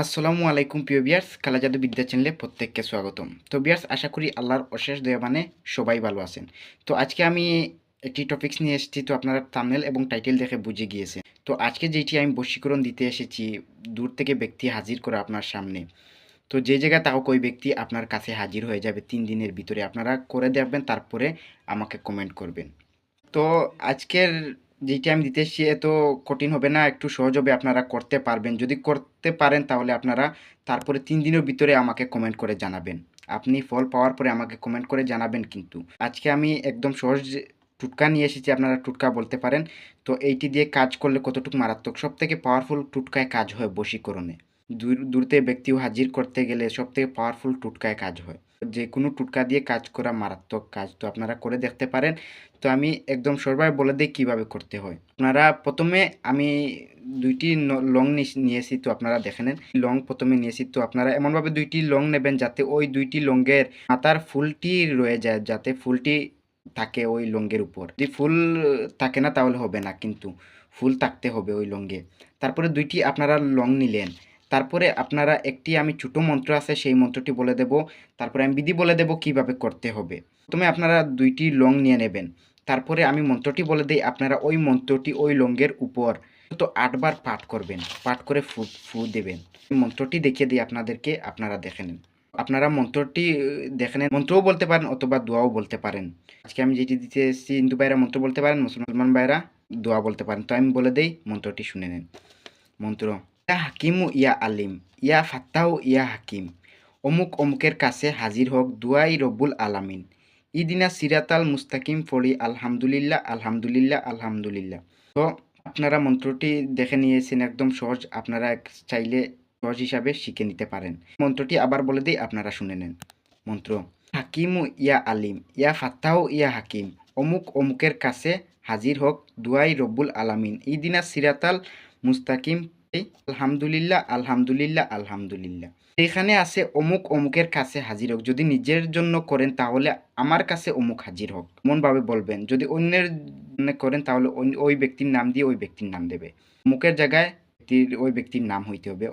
আসসালামু আলাইকুম প্রিয় বিয়ার্স, কালাজাদু বিদ্যা চ্যানেলে প্রত্যেককে স্বাগতম। তো বিয়ার্স, আশা করি আল্লাহর অশেষ দয়া মানে সবাই ভালো আছেন। তো আজকে আমি একটি টপিকস নিয়ে এসেছি, তো আপনারা থাম্বনেল এবং টাইটেল দেখে বুঝে গিয়েছে তো আজকে যেটি আমি বশীকরণ দিতে এসেছি, দূর থেকে ব্যক্তি হাজির করা আপনার সামনে। তো যে জায়গায় তাও ওই ব্যক্তি আপনার কাছে হাজির হয়ে যাবে, তিন দিনের ভিতরে আপনারা করে দেখবেন, তারপরে আমাকে কমেন্ট করবেন। তো আজকের যেটি আমি দিতে এসেছি এত কঠিন হবে না, একটু সহজ হবে আপনারা করতে পারবেন। যদি করতে পারেন তাহলে আপনারা তারপরে তিন দিনের ভিতরে আমাকে কমেন্ট করে জানাবেন। আপনি ফল পাওয়ার পরে আমাকে কমেন্ট করে জানাবেন কিন্তু। আজকে আমি একদম সহজ টুটকা নিয়ে এসেছি, আপনারা টুটকা বলতে পারেন। তো এইটি দিয়ে কাজ করলে কতটুকু মারাত্মক? সব থেকে পাওয়ারফুল টুটকায় কাজ হয় বশীকরণে। দূর, দূরতে ব্যক্তিও হাজির করতে গেলে সব থেকে পাওয়ারফুল টুটকায় কাজ হয়। যে কোনো টুটকা দিয়ে কাজ করা মারাত্মক কাজ। তো আপনারা করে দেখতে পারেন। তো আমি একদম সরবার বলে দিই কীভাবে করতে হয়। আপনারা প্রথমে আমি দুইটি লং নিয়েছি তো আপনারা দেখে নেন। লং প্রথমে নিয়েছি তো আপনারা এমনভাবে দুইটি লং নেবেন যাতে ওই দুইটি লংয়ের মাথার ফুলটি রয়ে যায়, যাতে ফুলটি থাকে ওই লঙ্গের উপর। যদি ফুল থাকে না তাহলে হবে না কিন্তু। ফুল থাকতে হবে ওই লঙ্গে তারপরে দুইটি আপনারা লং নিলেন। তারপরে আপনারা একটি আমি ছোটো মন্ত্র আছে, সেই মন্ত্রটি বলে দেব। তারপরে আমি বিধি বলে দেব কীভাবে করতে হবে। প্রথমে আপনারা দুইটি লং নিয়ে নেবেন। তারপরে আমি মন্ত্রটি বলে দিই, আপনারা ওই মন্ত্রটি ওই লঙ্গের উপর তো আটবার পাঠ করবেন, পাঠ করে ফু ফু দেবেন। মন্ত্রটি দেখিয়ে দিই আপনাদেরকে, আপনারা দেখে নেন। আপনারা মন্ত্রটি দেখে নেন। মন্ত্রও বলতে পারেন অথবা দোয়াও বলতে পারেন। আজকে আমি যেটি দিতে এসেছি হিন্দু ভাইরা মন্ত্র বলতে পারেন, মুসলমান ভাইরা দোয়া বলতে পারেন। তো আমি বলে দেই, মন্ত্রটি শুনে নেন। মন্ত্র ইয়া হাকিমু ইয়া আলিম ইয়া ফাত্তাহু ইয়া হাকিম অমুক অমুকের কাছে হাজির হোক দুয়াই রব্বুল আলামিন ইদিনা সিরাতাল মুস্তাকিম ফড়ি আলহামদুলিল্লাহ আলহামদুলিল্লাহ আলহামদুলিল্লাহ তো আপনারা মন্ত্রটি দেখে নিয়েছেন একদম সহজ আপনারা চাইলে সহজ হিসাবে শিখে নিতে পারেন মন্ত্রটি আবার বলে দিই আপনারা শুনে নেন মন্ত্র হাকিমু ইয়া আলিম ইয়া ফাত্তাহু ইয়া হাকিম অমুক অমুকের কাছে হাজির হোক দুয়াই রব্বুল আলামিন ইদিনা সিরাতাল মুস্তাকিম আলহামদুলিল্লাহ আলহামদুলিল্লাহ আলহামদুলিল্লাহ। এখানে আছে অমুক, অমুকের কাছে হাজির হোক। যদি নিজের জন্য করেন তাহলে আমার কাছে অমুক হাজির হোক। এমনভাবে বলবেন। যদি অন্যের করেন তাহলে ওই ব্যক্তির নাম দিয়ে ওই ব্যক্তির নাম দেবে। অমুকের জায়গায় ওই ব্যক্তির নাম হইতে হবে।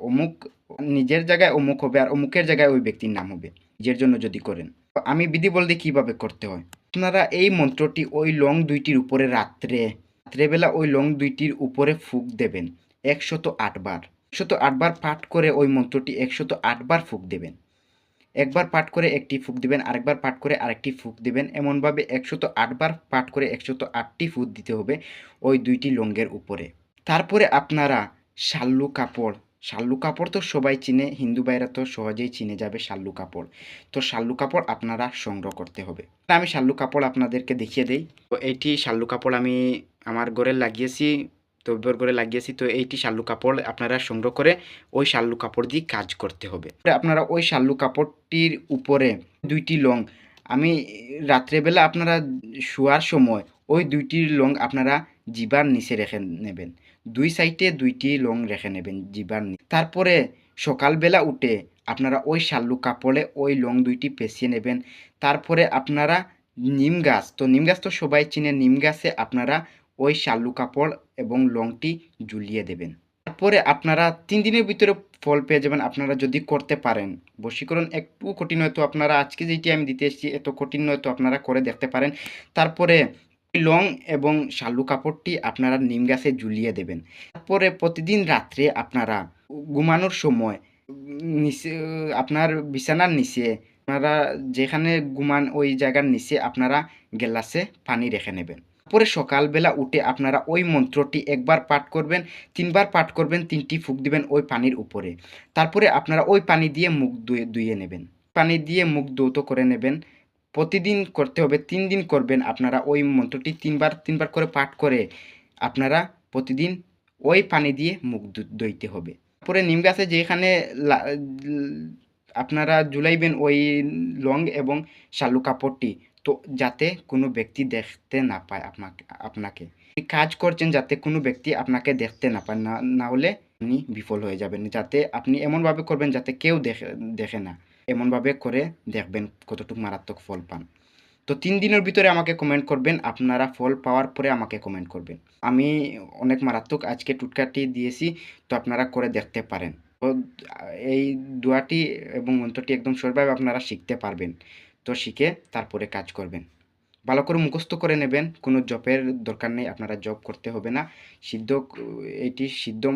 অমুক, নিজের জায়গায় অমুক হবে আর অমুকের জায়গায় ওই ব্যক্তির নাম হবে। নিজের জন্য যদি করেন। আমি বিধি বলতে কীভাবে করতে হয়? আপনারা এই মন্ত্রটি ওই লং দুইটির উপরে রাত্রে, রাত্রেবেলা ওই লং দুইটির উপরে ফুক দেবেন। একশত আটবার একশত আটবার পাঠ করে ওই মন্ত্রটি একশত আটবার ফুক দেবেন। একবার পাঠ করে একটি ফুক দিবেন, আরেকবার পাঠ করে আরেকটি ফুক দিবেন। এমনভাবে একশত আটবার পাঠ করে একশত আটটি ফুক দিতে হবে ওই দুইটি লঙ্গের উপরে। তারপরে আপনারা শাল্লু কাপড় শাল্লু কাপড় তো সবাই চিনে, হিন্দু ভাইরা তো সহজেই চিনে যাবে শাল্লু কাপড়। তো শাল্লু কাপড় আপনারা সংগ্রহ করতে হবে। আমি শাল্লু কাপড় আপনাদেরকে দেখিয়ে দেই। তো এটি শাল্লু কাপড় আমি আমার ঘরে লাগিয়েছি। তব্বর করে লাগিয়েছি তো এইটি শাল্লু কাপড় আপনারা সংগ্রহ করে ওই শাল্লু কাপড় দিয়ে কাজ করতে হবে। আপনারা ওই শাল্লু কাপড়টির উপরে দুইটি লং, আমি রাত্রেবেলা আপনারা শোয়ার সময় ওই দুইটি লং আপনারা জিবার নিচে রেখে নেবেন। দুই সাইডে দুইটি লং রেখে নেবেন জিবার তারপরে সকালবেলা উঠে আপনারা ওই শাল্লু কাপড়ে ওই লং দুইটি পেঁচিয়ে নেবেন। তারপরে আপনারা নিম গাছ, তো নিম গাছ তো সবাই চিনে, নিম গাছে আপনারা ওই শাল্লু কাপড় এবং লংটি ঝুলিয়ে দেবেন। তারপরে আপনারা তিন দিনের ভিতরে ফল পেয়ে যাবেন। আপনারা যদি করতে পারেন, বশীকরণ একটু কঠিন হয়তো আপনারা আজকে যেটি আমি দিতে এসেছি, এত কঠিন হয়তো আপনারা করে দেখতে পারেন। তারপরে লং এবং শালু কাপড়টি আপনারা নিম গাছে ঝুলিয়ে দেবেন। তারপরে প্রতিদিন রাত্রে আপনারা ঘুমানোর সময় নিচে, আপনার বিছানার নিচে, আপনারা যেখানে ঘুমান ওই জায়গার নিচে আপনারা গ্লাসে পানি রেখে নেবেন। পরে সকালবেলা উঠে আপনারা ওই মন্ত্রটি একবার পাঠ করবেন, তিনবার পাঠ করবেন, তিনটি ফুক দিবেন ওই পানির উপরে। তারপরে আপনারা ওই পানি দিয়ে মুখ ধুয়ে ধুয়ে নেবেন। পানি দিয়ে মুখ ধৌত করে নেবেন। প্রতিদিন করতে হবে, তিন দিন করবেন আপনারা ওই মন্ত্রটি তিনবার তিনবার করে পাঠ করে আপনারা প্রতিদিন ওই পানি দিয়ে মুখ ধুইতে হবে। তারপরে নিম গাছে যেখানে আপনারা ঝুলাইবেন ওই লং এবং শালু কাপড়টি তো যাতে কোনো ব্যক্তি দেখতে না পায় আপনাকে আপনাকে। আপনি কাজ করছেন যাতে কোনো ব্যক্তি আপনাকে দেখতে না পায়, না না হলে আপনি বিফল হয়ে যাবেন। যাতে আপনি এমনভাবে করবেন যাতে কেউ দেখে দেখে না। এমনভাবে করে দেখবেন কতটুকু মারাত্মক ফল পান। তো তিন দিনের ভিতরে আমাকে কমেন্ট করবেন, আপনারা ফল পাওয়ার পরে আমাকে কমেন্ট করবেন। আমি অনেক মারাত্মক আজকে টুটকাটি দিয়েছি, তো আপনারা করে দেখতে পারেন। তো এই দোয়াটি এবং মন্ত্রটি একদম সরভাবে আপনারা শিখতে পারবেন। তো শিখে তারপরে কাজ করবেন। ভালো করে মুখস্থ করে নেবেন, কোনো জবের দরকার নেই, আপনারা জব করতে হবে না। সিদ্ধ এটি সিদ্ধ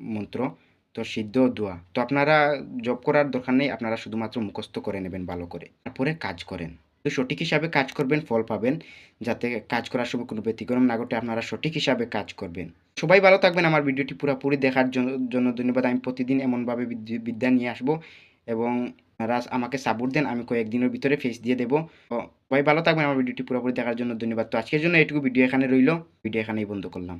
মন্ত্র, তো সিদ্ধ দোয়া। তো আপনারা জব করার দরকার নেই, আপনারা শুধুমাত্র মুখস্থ করে নেবেন ভালো করে। তারপরে কাজ করেন। তো সঠিক হিসাবে কাজ করবেন, ফল পাবেন, যাতে কাজ করার সময় কোনো ব্যতিক্রম না ঘটে, আপনারা সঠিক হিসাবে কাজ করবেন। সবাই ভালো থাকবেন, আমার ভিডিওটি পুরোপুরি দেখার জন্য- ধন্যবাদ। আমি প্রতিদিন এমনভাবে বিদ্যা নিয়ে আসব এবং আপনারা আমাকে সাপোর্ট দেন, আমি কয়েকদিনের ভিতরে ফেস দিয়ে দেবো। সবাই ভালো থাকবেন, আমার ভিডিওটি পুরোপুরি দেখার জন্য ধন্যবাদ। তো আজকের জন্য এটুকু ভিডিও এখানে রইল। ভিডিও এখানেই বন্ধ করলাম।